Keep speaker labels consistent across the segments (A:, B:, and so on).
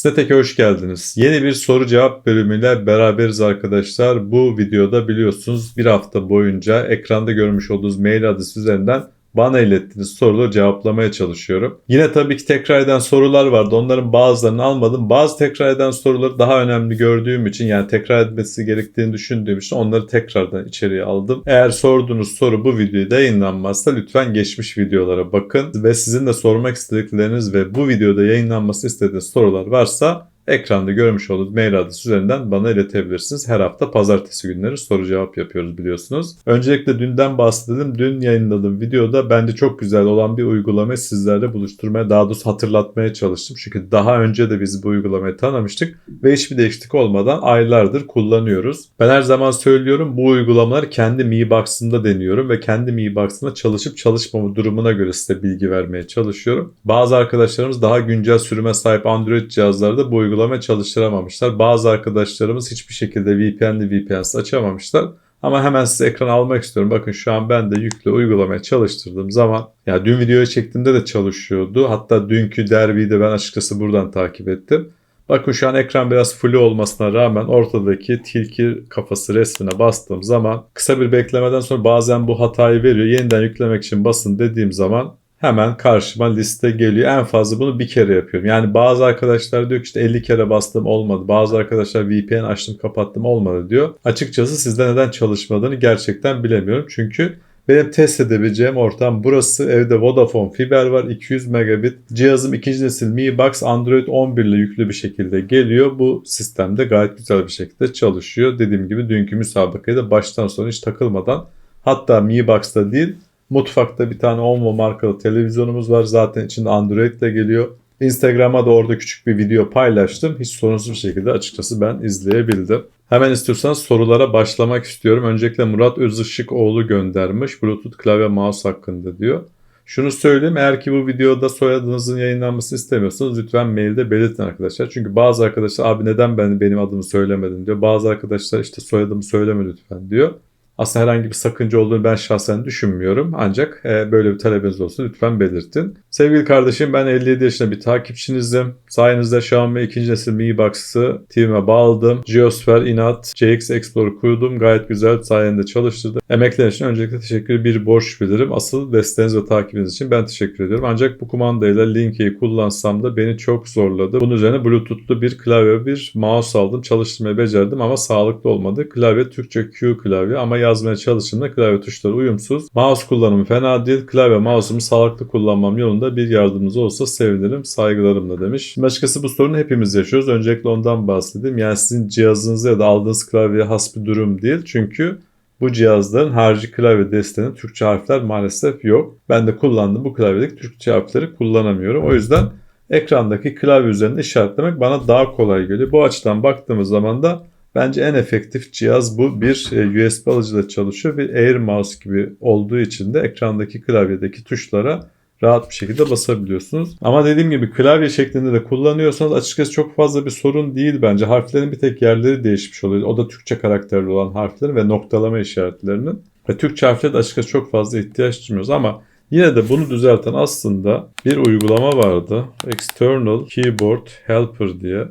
A: Snatek'e hoş geldiniz. Yeni bir soru cevap bölümüyle beraberiz arkadaşlar. Bu videoda biliyorsunuz bir hafta boyunca ekranda görmüş olduğunuz mail adresi üzerinden bana ilettiğiniz soruları cevaplamaya çalışıyorum. Yine tabii ki tekrar eden sorular vardı. Onların bazılarını almadım. Bazı tekrar eden soruları daha önemli gördüğüm için yani tekrar etmesi gerektiğini düşündüğüm için onları tekrardan içeriye aldım. Eğer sorduğunuz soru bu videoda yayınlanmazsa lütfen geçmiş videolara bakın ve sizin de sormak istedikleriniz ve bu videoda yayınlanması istediğiniz sorular varsa ekranda görmüş olduğunuz mail adresi üzerinden bana iletebilirsiniz. Her hafta pazartesi günleri soru cevap yapıyoruz biliyorsunuz. Öncelikle dünden bahsedelim. Dün yayınladığım videoda bence çok güzel olan bir uygulamayı sizlerle buluşturmaya daha doğrusu hatırlatmaya çalıştım. Çünkü daha önce de biz bu uygulamayı tanımıştık ve hiçbir değişiklik olmadan aylardır kullanıyoruz. Ben her zaman söylüyorum bu uygulamaları kendi Mi Box'ımda deniyorum ve kendi Mi Box'ımda çalışıp çalışmama durumuna göre size bilgi vermeye çalışıyorum. Bazı arkadaşlarımız daha güncel sürüme sahip Android cihazlarda bu uygulama çalıştıramamışlar. Bazı arkadaşlarımız hiçbir şekilde VPN'li VPN'siz açamamışlar. Ama hemen size ekran almak istiyorum. Bakın şu an ben de yüklü uygulamaya çalıştırdığım zaman ya dün videoyu çektiğimde de çalışıyordu. Hatta dünkü derbiyi de ben açıkçası buradan takip ettim. Bakın şu an ekran biraz full olmasına rağmen ortadaki tilki kafası resmine bastığım zaman kısa bir beklemeden sonra bazen bu hatayı veriyor. Yeniden yüklemek için basın dediğim zaman hemen karşıma liste geliyor. En fazla bunu bir kere yapıyorum. Yani bazı arkadaşlar diyor ki işte 50 kere bastım olmadı. Bazı arkadaşlar VPN açtım kapattım olmadı diyor. Açıkçası sizde neden çalışmadığını gerçekten bilemiyorum. Çünkü benim test edebileceğim ortam burası. Evde Vodafone fiber var 200 megabit. Cihazım ikinci nesil Mi Box Android 11 ile yüklü bir şekilde geliyor. Bu sistemde gayet güzel bir şekilde çalışıyor. Dediğim gibi dünkü müsabakaya da baştan sona hiç takılmadan hatta Mi Box'ta değil Mutfakta bir tane Onvo markalı televizyonumuz var. Zaten içinde Android de geliyor. Instagram'a da orada küçük bir video paylaştım. Hiç sorunsuz bir şekilde açıkçası ben izleyebildim. Hemen istiyorsanız sorulara başlamak istiyorum. Öncelikle Murat Özışıkoğlu göndermiş. Bluetooth klavye mouse hakkında diyor. Şunu söyleyeyim eğer ki bu videoda soyadınızın yayınlanmasını istemiyorsanız lütfen mailde belirtin arkadaşlar. Çünkü bazı arkadaşlar abi neden ben benim adımı söylemedin diyor. Bazı arkadaşlar işte soyadımı söyleme lütfen diyor. Aslında herhangi bir sakınca olduğunu ben şahsen düşünmüyorum. Ancak e, böyle bir talebiniz olsa lütfen belirtin. Sevgili kardeşim ben 57 yaşında bir takipçinizim. Sayenizde Xiaomi ikinci nesil Mi Box'ı TV'me bağladım. Geosphere, Inat, CX Explorer kurdum. Gayet güzel sayende çalıştırdı. Emekler için öncelikle teşekkür bir borç bilirim. Asıl desteğiniz ve takibiniz için ben teşekkür ediyorum. Ancak bu kumandayla Link'i kullansam da beni çok zorladı. Bunun üzerine Bluetooth'lu bir klavye bir mouse aldım. Çalıştırmayı becerdim ama sağlıklı olmadı. Klavye Türkçe Q klavye ama yazmaya çalıştığımda klavye tuşları uyumsuz. Mouse kullanımı fena değil. Klavye mouse'umu sağlıklı kullanmam yolunda bir yardımınız olsa sevinirim. Saygılarımla demiş. Başkası bu sorunu hepimiz yaşıyoruz. Öncelikle ondan bahsedeyim. Yani sizin cihazınızda ya da aldığınız klavyeye has bir durum değil. Çünkü bu cihazların harici klavye desteğinde Türkçe harfler maalesef yok. Ben de kullandığım bu klavyedeki Türkçe harfleri kullanamıyorum. O yüzden ekrandaki klavye üzerinde işaretlemek bana daha kolay geliyor. Bu açıdan baktığımız zaman da bence en efektif cihaz bu. Bir e, USB alıcıda çalışıyor. Bir Air Mouse gibi olduğu için de ekrandaki klavyedeki tuşlara rahat bir şekilde basabiliyorsunuz. Ama dediğim gibi klavye şeklinde de kullanıyorsanız açıkçası çok fazla bir sorun değil bence. Harflerin bir tek yerleri değişmiş oluyor. O da Türkçe karakterli olan harflerin ve noktalama işaretlerinin. Ve Türkçe harflere de açıkçası çok fazla ihtiyaç duymuyoruz ama Yine de bunu düzelten aslında bir uygulama vardı. External Keyboard Helper diye.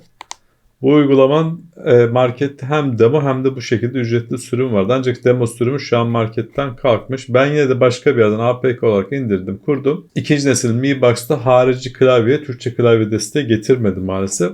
A: Bu uygulaman e, markette hem demo hem de bu şekilde ücretli sürüm vardı. Ancak demo sürümü şu an marketten kalkmış. Ben yine de başka bir yerden APK olarak indirdim, kurdum. İkinci nesil Mi Box'ta harici klavye, Türkçe klavye desteği getirmedi maalesef.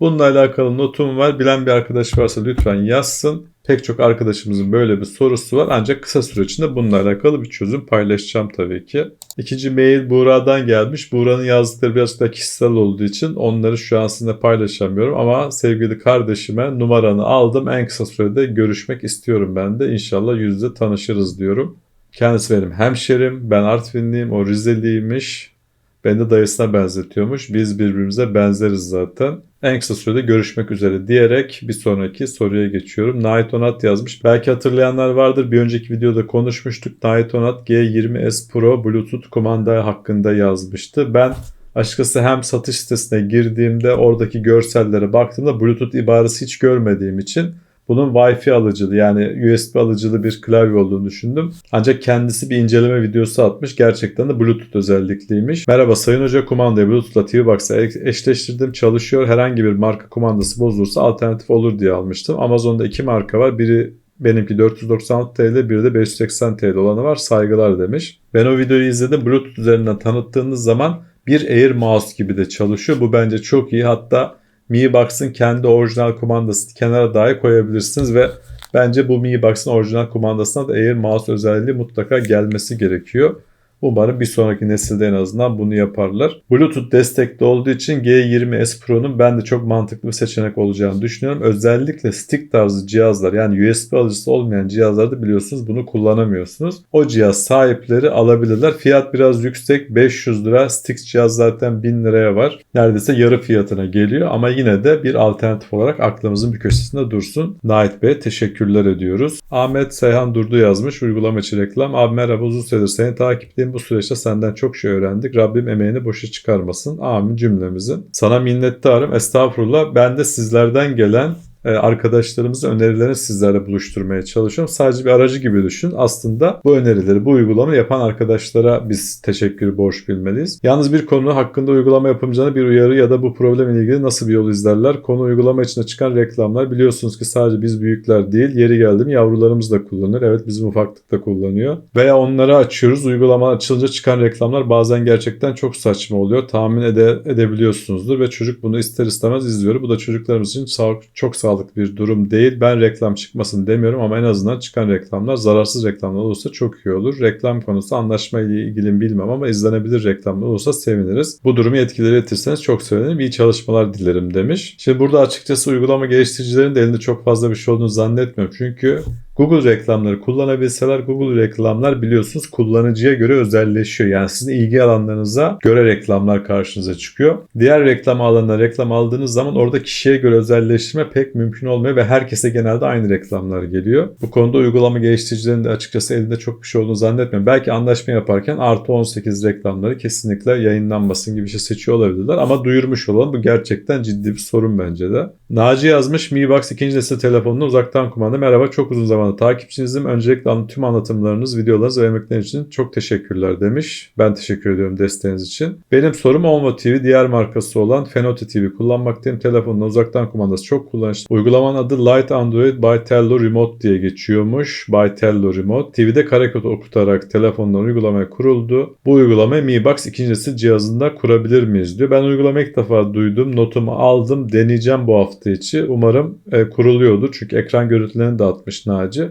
A: Bununla alakalı notum var. Bilen bir arkadaş varsa lütfen yazsın. Pek çok arkadaşımızın böyle bir sorusu var. Ancak kısa süre içinde bununla alakalı bir çözüm paylaşacağım tabii ki. İkinci mail Buğra'dan gelmiş. Buğra'nın yazdıkları biraz da kişisel olduğu için onları şu an sizinle paylaşamıyorum. Ama sevgili kardeşime numaranı aldım. En kısa sürede görüşmek istiyorum ben de. İnşallah yüzde tanışırız diyorum. Kendisi benim hemşerim. Ben Artvinliyim. O Rizeliymiş. Beni de dayısına benzetiyormuş. Biz birbirimize benzeriz zaten. En kısa sürede görüşmek üzere diyerek bir sonraki soruya geçiyorum. Nait Onat yazmış. Belki hatırlayanlar vardır. Bir önceki videoda konuşmuştuk. Nait Onat G20S Pro Bluetooth kumanda hakkında yazmıştı. Ben açıkçası hem satış sitesine girdiğimde oradaki görsellere baktığımda Bluetooth ibaresi hiç görmediğim için bunun Wi-Fi alıcılı yani USB alıcılı bir klavye olduğunu düşündüm. Ancak kendisi bir inceleme videosu atmış. Gerçekten de Bluetooth özellikliymiş. Merhaba Sayın Hoca kumandayı Bluetooth'la TV Box'a eşleştirdim. Çalışıyor. Herhangi bir marka kumandası bozulursa alternatif olur diye almıştım. Amazon'da iki marka var. Biri Benimki 496 TL, bir de 580 TL olanı var. Saygılar demiş. Ben o videoyu izledim. Bluetooth üzerinden tanıttığınız zaman bir Air Mouse gibi de çalışıyor. Bu bence çok iyi. Hatta Mi Box'ın kendi orijinal kumandasını kenara dahi koyabilirsiniz ve bence bu Mi Box'ın orijinal kumandasına da Air Mouse özelliği mutlaka gelmesi gerekiyor. Umarım bir sonraki nesilde en azından bunu yaparlar. Bluetooth destekli olduğu için G20S Pro'nun ben de çok mantıklı bir seçenek olacağını düşünüyorum. Özellikle stick tarzı cihazlar yani USB alıcısı olmayan cihazlarda biliyorsunuz bunu kullanamıyorsunuz. O cihaz sahipleri alabilirler. Fiyat biraz yüksek 500 lira. Stick cihaz zaten 1000 liraya var. Neredeyse yarı fiyatına geliyor ama yine de bir alternatif olarak aklımızın bir köşesinde dursun. Nait Bey teşekkürler ediyoruz. Ahmet Seyhan Durdu yazmış uygulama için reklam. Abi merhaba uzun süredir seni takipteyim bu süreçte senden çok şey öğrendik. Rabbim emeğini boşa çıkarmasın. Amin cümlemizin. Sana minnettarım. Estağfurullah. Ben de sizlerden gelen arkadaşlarımızın önerilerini sizlerle buluşturmaya çalışıyorum. Sadece bir aracı gibi düşün. Aslında bu önerileri, bu uygulama yapan arkadaşlara biz teşekkür borç bilmeliyiz. Yalnız bir konu hakkında uygulama yapımcılarına bir uyarı ya da bu problemle ilgili nasıl bir yol izlerler? Konu uygulama içinde çıkan reklamlar biliyorsunuz ki sadece biz büyükler değil, yeri geldi mi yavrularımız da kullanır. Evet bizim ufaklık kullanıyor. Veya onları açıyoruz. Uygulama açılınca çıkan reklamlar bazen gerçekten çok saçma oluyor. Tahmin ede, edebiliyorsunuzdur ve çocuk bunu ister istemez izliyor. Bu da çocuklarımız için sağlık, çok sağlıklı sağlıklı bir durum değil. Ben reklam çıkmasın demiyorum ama en azından çıkan reklamlar zararsız reklamlar olursa çok iyi olur. Reklam konusu anlaşma ile ilgili bilmem ama izlenebilir reklamlar olursa seviniriz. Bu durumu etkileri etirseniz çok sevinirim. İyi çalışmalar dilerim demiş. Şimdi burada açıkçası uygulama geliştiricilerin de elinde çok fazla bir şey olduğunu zannetmiyorum. Çünkü Google reklamları kullanabilseler Google reklamlar biliyorsunuz kullanıcıya göre özelleşiyor. Yani sizin ilgi alanlarınıza göre reklamlar karşınıza çıkıyor. Diğer reklam alanına reklam aldığınız zaman orada kişiye göre özelleştirme pek mümkün olmuyor ve herkese genelde aynı reklamlar geliyor. Bu konuda uygulama geliştiricilerin de açıkçası elinde çok bir şey olduğunu zannetmiyorum. Belki anlaşma yaparken artı 18 reklamları kesinlikle yayınlanmasın gibi bir şey seçiyor olabilirler ama duyurmuş olan bu gerçekten ciddi bir sorun bence de. Naci yazmış Mi Box ikinci nesil telefonunu uzaktan kumanda. Merhaba çok uzun zaman takipçinizim. Öncelikle tüm anlatımlarınız, videolarınız ve emekleriniz için çok teşekkürler demiş. Ben teşekkür ediyorum desteğiniz için. Benim sorum Olmo TV diğer markası olan Fenote TV kullanmaktayım. Telefonla uzaktan kumandası çok kullanışlı. Uygulamanın adı Light Android by Tello Remote diye geçiyormuş. By Tello Remote. TV'de karekod okutarak telefondan uygulamaya kuruldu. Bu uygulamayı Mi Box ikincisi cihazında kurabilir miyiz diyor. Ben uygulamayı ilk defa duydum. Notumu aldım. Deneyeceğim bu hafta içi. Umarım e, kuruluyordur. Çünkü ekran görüntülerini de atmış Naci.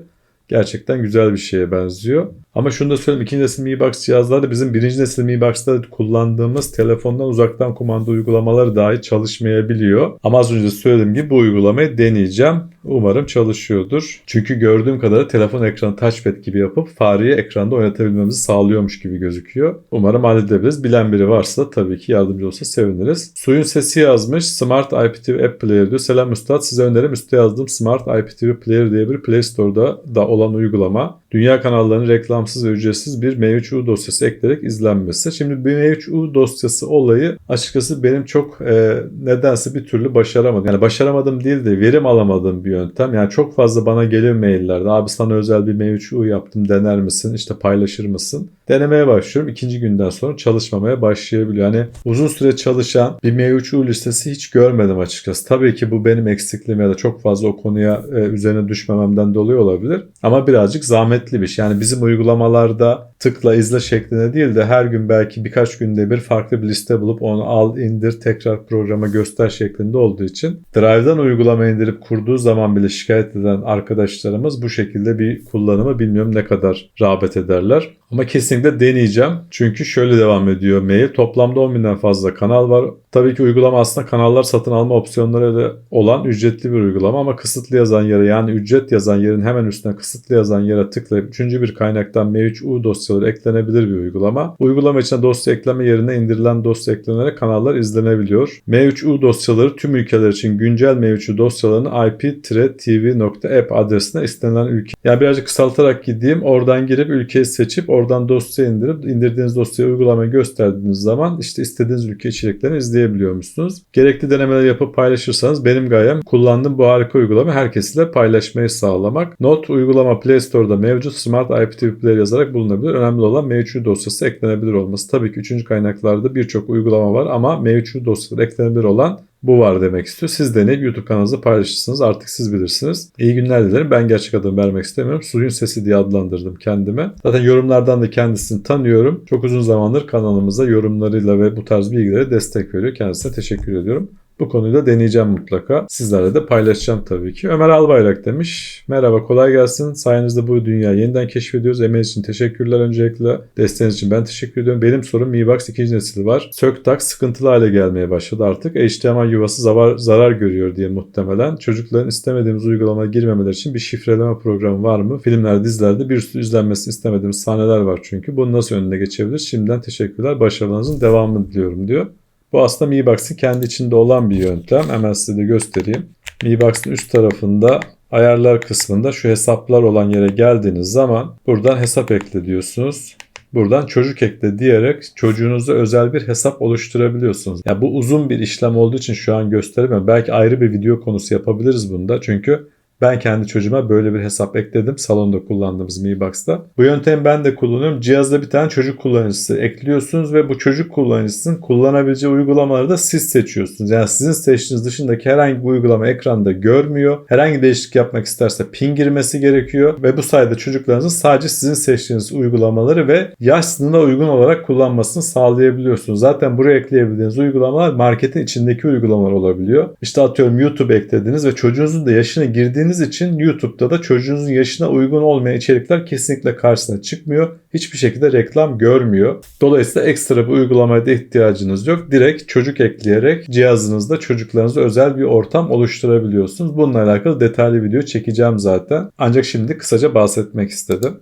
A: Gerçekten güzel bir şeye benziyor. Ama şunu da söyleyeyim. ikinci nesil Mi Box cihazlarda bizim birinci nesil Mi Box'ta kullandığımız telefondan uzaktan kumanda uygulamaları dahi çalışmayabiliyor. Ama az önce söylediğim gibi bu uygulamayı deneyeceğim. Umarım çalışıyordur. Çünkü gördüğüm kadarıyla telefon ekranı touchpad gibi yapıp fareyi ekranda oynatabilmemizi sağlıyormuş gibi gözüküyor. Umarım halledebiliriz. Bilen biri varsa tabii ki yardımcı olsa seviniriz. Suyun sesi yazmış. Smart IPTV App Player diyor. Selam Üstad. Size önerim üstte yazdığım Smart IPTV Player diye bir Play Store'da da olan uygulama. Dünya kanallarının reklamsız ve ücretsiz bir M3U dosyası ekleyerek izlenmesi. Şimdi bir M3U dosyası olayı açıkçası benim çok e, nedense bir türlü başaramadım. Yani başaramadım değil de verim alamadığım bir yöntem. Yani çok fazla bana geliyor maillerde. Abi sana özel bir M3U yaptım dener misin? İşte paylaşır mısın? Denemeye başlıyorum. İkinci günden sonra çalışmamaya başlayabiliyor. Yani uzun süre çalışan bir M3U listesi hiç görmedim açıkçası. Tabii ki bu benim eksikliğim ya da çok fazla o konuya e, üzerine düşmememden dolayı olabilir. Ama birazcık zahmetli bir şey. Yani bizim uygulamalarda tıkla izle şeklinde değil de her gün belki birkaç günde bir farklı bir liste bulup onu al indir tekrar programa göster şeklinde olduğu için Drive'dan uygulama indirip kurduğu zaman bile şikayet eden arkadaşlarımız bu şekilde bir kullanımı bilmiyorum ne kadar rağbet ederler. Ama kesinlikle deneyeceğim. Çünkü şöyle devam ediyor mail. Toplamda 10 binden fazla kanal var. Tabii ki uygulama aslında kanallar satın alma opsiyonları olan ücretli bir uygulama ama kısıtlı yazan yere yani ücret yazan yerin hemen üstüne kısıtlı yazan yere tıklayıp üçüncü bir kaynaktan M3U dosyaları eklenebilir bir uygulama. Uygulama içine dosya ekleme yerine indirilen dosya eklenerek kanallar izlenebiliyor. M3U dosyaları tüm ülkeler için güncel M3U dosyalarını ip-tv.app adresine istenilen ülke. Yani birazcık kısaltarak gideyim. Oradan girip ülkeyi seçip Oradan dosya indirip indirdiğiniz dosyayı uygulamayı gösterdiğiniz zaman işte istediğiniz ülke içeriklerini izleyebiliyormuşsunuz. Gerekli denemeler yapıp paylaşırsanız benim gayem kullandığım bu harika uygulama herkesle paylaşmayı sağlamak. Not uygulama Play Store'da mevcut Smart IPTV Player yazarak bulunabilir. Önemli olan M3 dosyası eklenebilir olması. Tabii ki üçüncü kaynaklarda birçok uygulama var ama M3 dosyaları eklenebilir olan bu var demek istiyor. Siz deneyip YouTube kanalınızda paylaşırsınız. Artık siz bilirsiniz. İyi günler dilerim. Ben gerçek adımı vermek istemiyorum. Suyun sesi diye adlandırdım kendime. Zaten yorumlardan da kendisini tanıyorum. Çok uzun zamandır kanalımıza yorumlarıyla ve bu tarz bilgilere destek veriyor. Kendisine teşekkür ediyorum. Bu konuyu da deneyeceğim mutlaka. Sizlerle de paylaşacağım tabii ki. Ömer Albayrak demiş. Merhaba kolay gelsin. Sayenizde bu dünyayı yeniden keşfediyoruz. Emeğiniz için teşekkürler öncelikle. Desteğiniz için ben teşekkür ediyorum. Benim sorum Mi Box 2. nesil var. Söktak sıkıntılı hale gelmeye başladı artık. HDMI yuvası zarar, zarar görüyor diye muhtemelen. Çocukların istemediğimiz uygulamaya girmemeleri için bir şifreleme programı var mı? Filmler, dizilerde bir sürü izlenmesini istemediğimiz sahneler var çünkü. Bunun nasıl önüne geçebilir? Şimdiden teşekkürler. Başarılarınızın devamını diliyorum diyor. Bu aslında Mi Box'ın kendi içinde olan bir yöntem. Hemen size de göstereyim. Mi Box'ın üst tarafında ayarlar kısmında şu hesaplar olan yere geldiğiniz zaman buradan hesap ekle diyorsunuz. Buradan çocuk ekle diyerek çocuğunuza özel bir hesap oluşturabiliyorsunuz. Ya bu uzun bir işlem olduğu için şu an gösteremiyorum. Belki ayrı bir video konusu yapabiliriz bunda. Çünkü ben kendi çocuğuma böyle bir hesap ekledim salonda kullandığımız Mi Box'ta. Bu yöntemi ben de kullanıyorum. Cihazda bir tane çocuk kullanıcısı ekliyorsunuz ve bu çocuk kullanıcısının kullanabileceği uygulamaları da siz seçiyorsunuz. Yani sizin seçtiğiniz dışındaki herhangi bir uygulama ekranda görmüyor. Herhangi değişiklik yapmak isterse pin girmesi gerekiyor ve bu sayede çocuklarınızın sadece sizin seçtiğiniz uygulamaları ve yaş sınırına uygun olarak kullanmasını sağlayabiliyorsunuz. Zaten buraya ekleyebildiğiniz uygulamalar marketin içindeki uygulamalar olabiliyor. İşte atıyorum YouTube eklediniz ve çocuğunuzun da yaşına girdiğiniz için YouTube'da da çocuğunuzun yaşına uygun olmayan içerikler kesinlikle karşısına çıkmıyor. Hiçbir şekilde reklam görmüyor. Dolayısıyla ekstra bir uygulamaya da ihtiyacınız yok. Direkt çocuk ekleyerek cihazınızda çocuklarınıza özel bir ortam oluşturabiliyorsunuz. Bununla alakalı detaylı video çekeceğim zaten. Ancak şimdi kısaca bahsetmek istedim.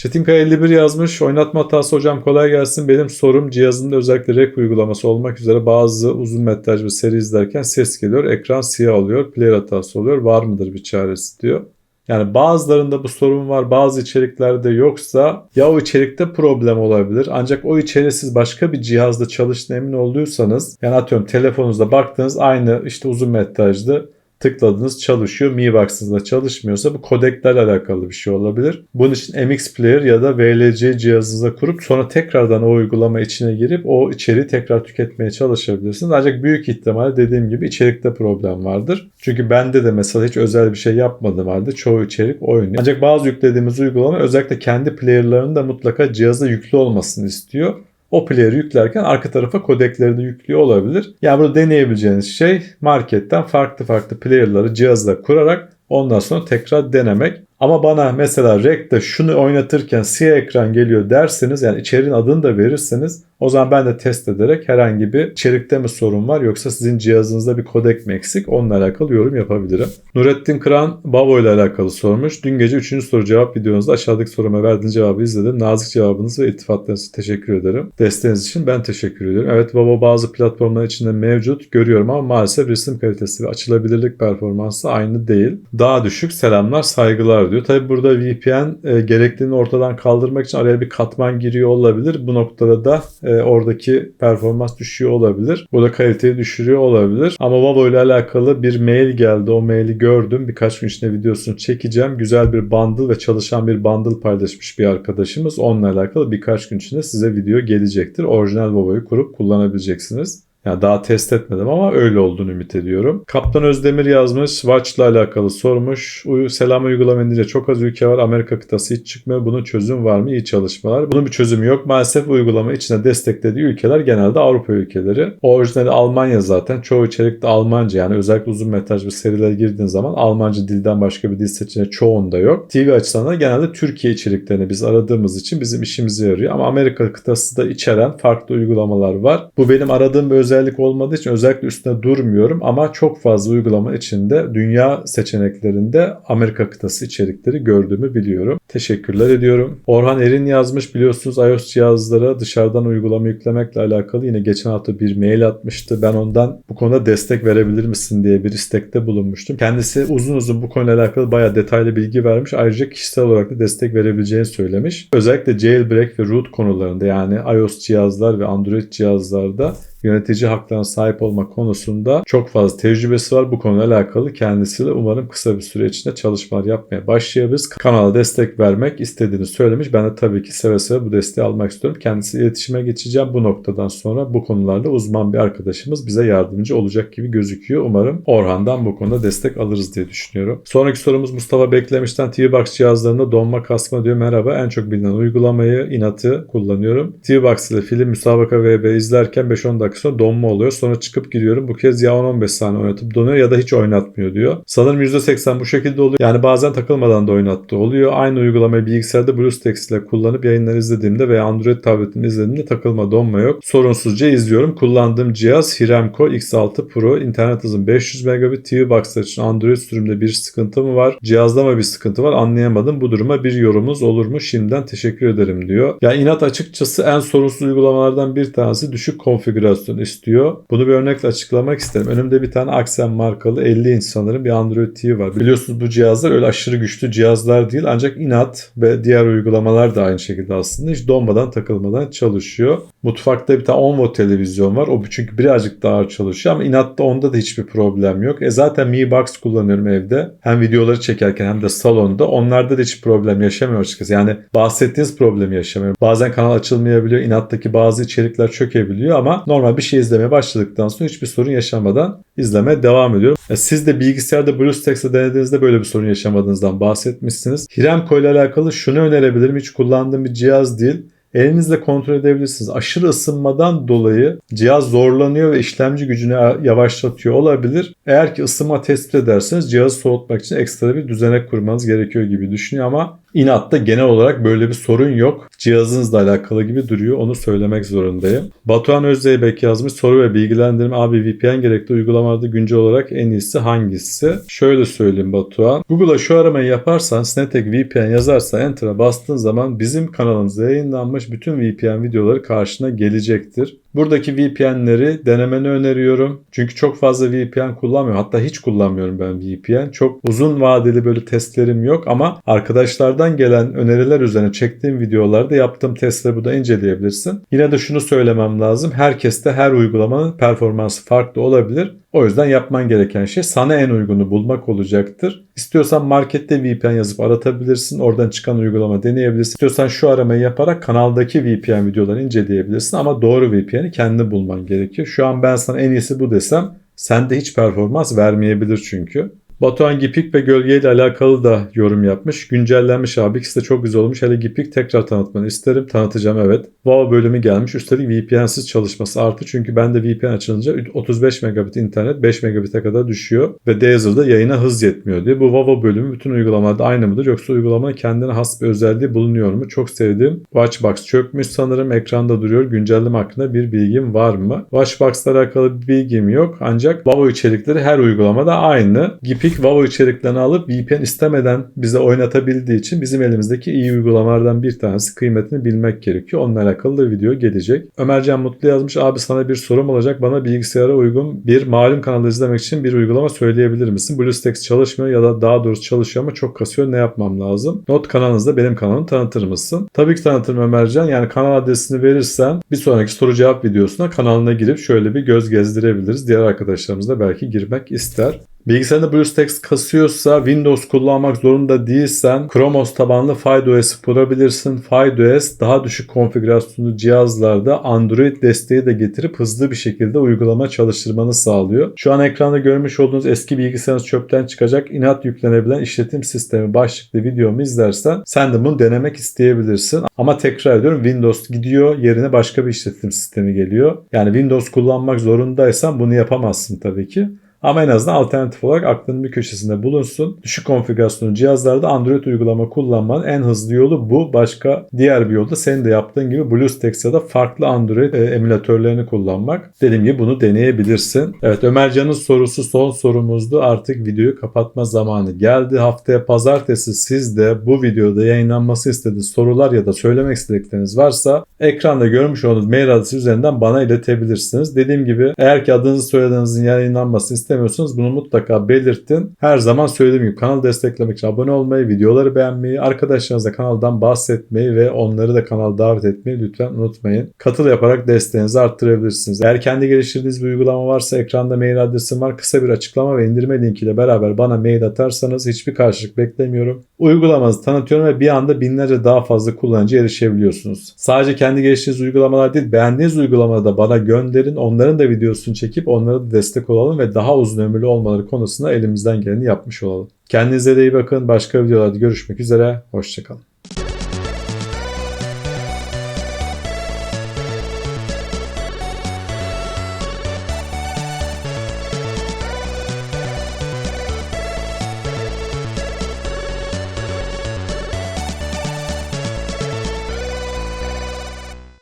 A: Çetinkaya 51 yazmış. Oynatma hatası hocam kolay gelsin. Benim sorum cihazında özellikle rek uygulaması olmak üzere bazı uzun metraj ve seri izlerken ses geliyor. Ekran siyah oluyor. Player hatası oluyor. Var mıdır bir çaresi diyor. Yani bazılarında bu sorun var bazı içeriklerde yoksa ya o içerikte problem olabilir ancak o içeriği siz başka bir cihazda çalıştığına emin olduysanız yani atıyorum telefonunuzda baktınız aynı işte uzun metrajlı tıkladınız çalışıyor. Mi Box'ınızda çalışmıyorsa bu kodeklerle alakalı bir şey olabilir. Bunun için MX Player ya da VLC cihazınıza kurup sonra tekrardan o uygulama içine girip o içeriği tekrar tüketmeye çalışabilirsiniz. Ancak büyük ihtimalle dediğim gibi içerikte problem vardır. Çünkü bende de mesela hiç özel bir şey yapmadım halde çoğu içerik oynuyor. Ancak bazı yüklediğimiz uygulama özellikle kendi player'larının da mutlaka cihaza yüklü olmasını istiyor o player'ı yüklerken arka tarafa kodekleri de yüklüyor olabilir. Yani burada deneyebileceğiniz şey marketten farklı farklı player'ları cihazda kurarak ondan sonra tekrar denemek. Ama bana mesela REC'de şunu oynatırken siyah ekran geliyor derseniz yani içeriğin adını da verirseniz o zaman ben de test ederek herhangi bir içerikte mi sorun var yoksa sizin cihazınızda bir kodek mi eksik onunla alakalı yorum yapabilirim. Nurettin Kıran Bavo ile alakalı sormuş. Dün gece 3. soru cevap videonuzda aşağıdaki soruma verdiğiniz cevabı izledim. Nazik cevabınız ve iltifatlarınız için teşekkür ederim. Desteğiniz için ben teşekkür ediyorum. Evet Bavo bazı platformlar içinde mevcut görüyorum ama maalesef resim kalitesi ve açılabilirlik performansı aynı değil. Daha düşük selamlar saygılar diyor. Tabi burada VPN e, gerekliliğini ortadan kaldırmak için araya bir katman giriyor olabilir. Bu noktada da e, oradaki performans düşüyor olabilir. Bu da kaliteyi düşürüyor olabilir. Ama Vavo ile alakalı bir mail geldi. O maili gördüm. Birkaç gün içinde videosunu çekeceğim. Güzel bir bundle ve çalışan bir bundle paylaşmış bir arkadaşımız. Onunla alakalı birkaç gün içinde size video gelecektir. Orijinal Vavo'yu kurup kullanabileceksiniz. Yani daha test etmedim ama öyle olduğunu ümit ediyorum. Kaptan Özdemir yazmış. Watch ile alakalı sormuş. Uyu, selam uygulama çok az ülke var. Amerika kıtası hiç çıkmıyor. Bunun çözüm var mı? İyi çalışmalar. Bunun bir çözümü yok. Maalesef uygulama içine desteklediği ülkeler genelde Avrupa ülkeleri. Orijinali Almanya zaten. Çoğu içerikte Almanca. Yani özellikle uzun metraj bir seriler girdiğin zaman Almanca dilden başka bir dil seçeneği çoğunda yok. TV açısından da genelde Türkiye içeriklerini biz aradığımız için bizim işimize yarıyor. Ama Amerika kıtası da içeren farklı uygulamalar var. Bu benim aradığım bir özellik olmadığı için özellikle üstüne durmuyorum ama çok fazla uygulama içinde dünya seçeneklerinde Amerika kıtası içerikleri gördüğümü biliyorum. Teşekkürler ediyorum. Orhan Erin yazmış biliyorsunuz iOS cihazlara dışarıdan uygulama yüklemekle alakalı yine geçen hafta bir mail atmıştı. Ben ondan bu konuda destek verebilir misin diye bir istekte bulunmuştum. Kendisi uzun uzun bu konuyla alakalı bayağı detaylı bilgi vermiş. Ayrıca kişisel olarak da destek verebileceğini söylemiş. Özellikle jailbreak ve root konularında yani iOS cihazlar ve Android cihazlarda yönetici haklarına sahip olma konusunda çok fazla tecrübesi var. Bu konuyla alakalı kendisiyle umarım kısa bir süre içinde çalışmalar yapmaya başlayabiliriz. Kanala destek vermek istediğini söylemiş. Ben de tabii ki seve seve bu desteği almak istiyorum. Kendisi iletişime geçeceğim. Bu noktadan sonra bu konularda uzman bir arkadaşımız bize yardımcı olacak gibi gözüküyor. Umarım Orhan'dan bu konuda destek alırız diye düşünüyorum. Sonraki sorumuz Mustafa Beklemiş'ten TVBox cihazlarında donma kasma diyor. Merhaba en çok bilinen uygulamayı inatı kullanıyorum. TVBox ile film müsabaka VB izlerken 5-10 dakika sonra donma oluyor. Sonra çıkıp giriyorum. Bu kez ya 10-15 saniye oynatıp donuyor ya da hiç oynatmıyor diyor. Sanırım %80 bu şekilde oluyor. Yani bazen takılmadan da oynattı oluyor. Aynı uygulamayı bilgisayarda BlueStacks ile kullanıp yayınları izlediğimde veya Android tabletimi izlediğimde takılma donma yok. Sorunsuzca izliyorum. Kullandığım cihaz Hiremco X6 Pro. İnternet hızım 500 megabit. TV Box'lar için Android sürümde bir sıkıntı mı var? Cihazda mı bir sıkıntı var? Anlayamadım. Bu duruma bir yorumunuz olur mu? Şimdiden teşekkür ederim diyor. Ya inat açıkçası en sorunsuz uygulamalardan bir tanesi düşük konfigürasyon konfigürasyon istiyor. Bunu bir örnekle açıklamak isterim. Önümde bir tane Axen markalı 50 inç sanırım bir Android TV var. Biliyorsunuz bu cihazlar öyle aşırı güçlü cihazlar değil ancak inat ve diğer uygulamalar da aynı şekilde aslında hiç donmadan takılmadan çalışıyor. Mutfakta bir tane 10 watt televizyon var. O çünkü birazcık daha ağır çalışıyor ama inatta onda da hiçbir problem yok. E zaten Mi Box kullanıyorum evde. Hem videoları çekerken hem de salonda. Onlarda da hiç problem yaşamıyorum açıkçası. Yani bahsettiğiniz problemi yaşamıyorum. Bazen kanal açılmayabiliyor. İnattaki bazı içerikler çökebiliyor ama normal bir şey izlemeye başladıktan sonra hiçbir sorun yaşamadan izlemeye devam ediyorum. Siz de bilgisayarda BlueStacks'ı denediğinizde böyle bir sorun yaşamadığınızdan bahsetmişsiniz. Hiremco ile alakalı şunu önerebilirim. Hiç kullandığım bir cihaz değil. Elinizle kontrol edebilirsiniz. Aşırı ısınmadan dolayı cihaz zorlanıyor ve işlemci gücünü yavaşlatıyor olabilir. Eğer ki ısınma tespit ederseniz cihazı soğutmak için ekstra bir düzenek kurmanız gerekiyor gibi düşünüyor ama İnatta genel olarak böyle bir sorun yok. Cihazınızla alakalı gibi duruyor. Onu söylemek zorundayım. Batuhan Özdeybek yazmış. Soru ve bilgilendirme. Abi VPN gerekli uygulamalarda güncel olarak en iyisi hangisi? Şöyle söyleyeyim Batuhan. Google'a şu aramayı yaparsan Snatek VPN yazarsa Enter'a bastığın zaman bizim kanalımızda yayınlanmış bütün VPN videoları karşına gelecektir. Buradaki VPN'leri denemeni öneriyorum. Çünkü çok fazla VPN kullanmıyorum. Hatta hiç kullanmıyorum ben VPN. Çok uzun vadeli böyle testlerim yok ama arkadaşlardan gelen öneriler üzerine çektiğim videolarda yaptığım testleri burada inceleyebilirsin. Yine de şunu söylemem lazım. Herkeste her uygulamanın performansı farklı olabilir. O yüzden yapman gereken şey sana en uygunu bulmak olacaktır. İstiyorsan markette VPN yazıp aratabilirsin. Oradan çıkan uygulama deneyebilirsin. İstiyorsan şu aramayı yaparak kanaldaki VPN videoları inceleyebilirsin. Ama doğru VPN'i kendi bulman gerekiyor. Şu an ben sana en iyisi bu desem sende hiç performans vermeyebilir çünkü. Batuhan Gipik ve Gölge ile alakalı da yorum yapmış. Güncellenmiş abi. İkisi de çok güzel olmuş. Hele Gipik tekrar tanıtmanı isterim. Tanıtacağım evet. WoW bölümü gelmiş. Üstelik VPN'siz çalışması artı. Çünkü bende VPN açılınca 35 megabit internet 5 megabit'e kadar düşüyor. Ve Deezer'da yayına hız yetmiyor diye. Bu WoW bölümü bütün uygulamalarda aynı mıdır? Yoksa uygulamanın kendine has bir özelliği bulunuyor mu? Çok sevdiğim Watchbox çökmüş sanırım. Ekranda duruyor. Güncelleme hakkında bir bilgim var mı? Watchbox'la alakalı bir bilgim yok. Ancak WoW içerikleri her uygulamada aynı. Gipik Epic WoW içeriklerini alıp VPN istemeden bize oynatabildiği için bizim elimizdeki iyi uygulamalardan bir tanesi kıymetini bilmek gerekiyor. Onunla alakalı da video gelecek. Ömercan Mutlu yazmış abi sana bir sorum olacak. Bana bilgisayara uygun bir malum kanalı izlemek için bir uygulama söyleyebilir misin? BlueStacks çalışmıyor ya da daha doğrusu çalışıyor ama çok kasıyor. Ne yapmam lazım? Not kanalınızda benim kanalımı tanıtır mısın? Tabii ki tanıtırım Ömercan. Yani kanal adresini verirsen bir sonraki soru cevap videosuna kanalına girip şöyle bir göz gezdirebiliriz. Diğer arkadaşlarımız da belki girmek ister. Bilgisayarında BlueStacks kasıyorsa Windows kullanmak zorunda değilsen Chrome OS tabanlı FidoOS'ı kurabilirsin. FidoOS daha düşük konfigürasyonlu cihazlarda Android desteği de getirip hızlı bir şekilde uygulama çalıştırmanı sağlıyor. Şu an ekranda görmüş olduğunuz eski bilgisayarınız çöpten çıkacak inat yüklenebilen işletim sistemi başlıklı videomu izlersen sen de bunu denemek isteyebilirsin. Ama tekrar ediyorum Windows gidiyor yerine başka bir işletim sistemi geliyor. Yani Windows kullanmak zorundaysan bunu yapamazsın tabii ki. Ama en azından alternatif olarak aklının bir köşesinde bulunsun. Düşük konfigürasyonlu cihazlarda Android uygulama kullanmanın en hızlı yolu bu. Başka diğer bir yolda senin de yaptığın gibi BlueStacks ya da farklı Android e, emülatörlerini kullanmak. Dediğim gibi bunu deneyebilirsin. Evet Ömercan'ın sorusu son sorumuzdu. Artık videoyu kapatma zamanı geldi. Haftaya pazartesi siz de bu videoda yayınlanması istediğiniz sorular ya da söylemek istedikleriniz varsa ekranda görmüş olduğunuz mail adresi üzerinden bana iletebilirsiniz. Dediğim gibi eğer ki adınızı soyadınızın yayınlanmasını istemiyorsanız bunu mutlaka belirtin. Her zaman söylediğim gibi kanalı desteklemek için abone olmayı, videoları beğenmeyi, arkadaşlarınızla kanaldan bahsetmeyi ve onları da kanala davet etmeyi lütfen unutmayın. Katıl yaparak desteğinizi arttırabilirsiniz. Eğer kendi geliştirdiğiniz bir uygulama varsa ekranda mail adresim var. Kısa bir açıklama ve indirme linkiyle beraber bana mail atarsanız hiçbir karşılık beklemiyorum. Uygulamanızı tanıtıyorum ve bir anda binlerce daha fazla kullanıcı erişebiliyorsunuz. Sadece kendi geliştirdiğiniz uygulamalar değil, beğendiğiniz uygulamaları da bana gönderin. Onların da videosunu çekip onlara da destek olalım ve daha uzun ömürlü olmaları konusunda elimizden geleni yapmış olalım. Kendinize de iyi bakın. Başka videolarda görüşmek üzere. Hoşçakalın.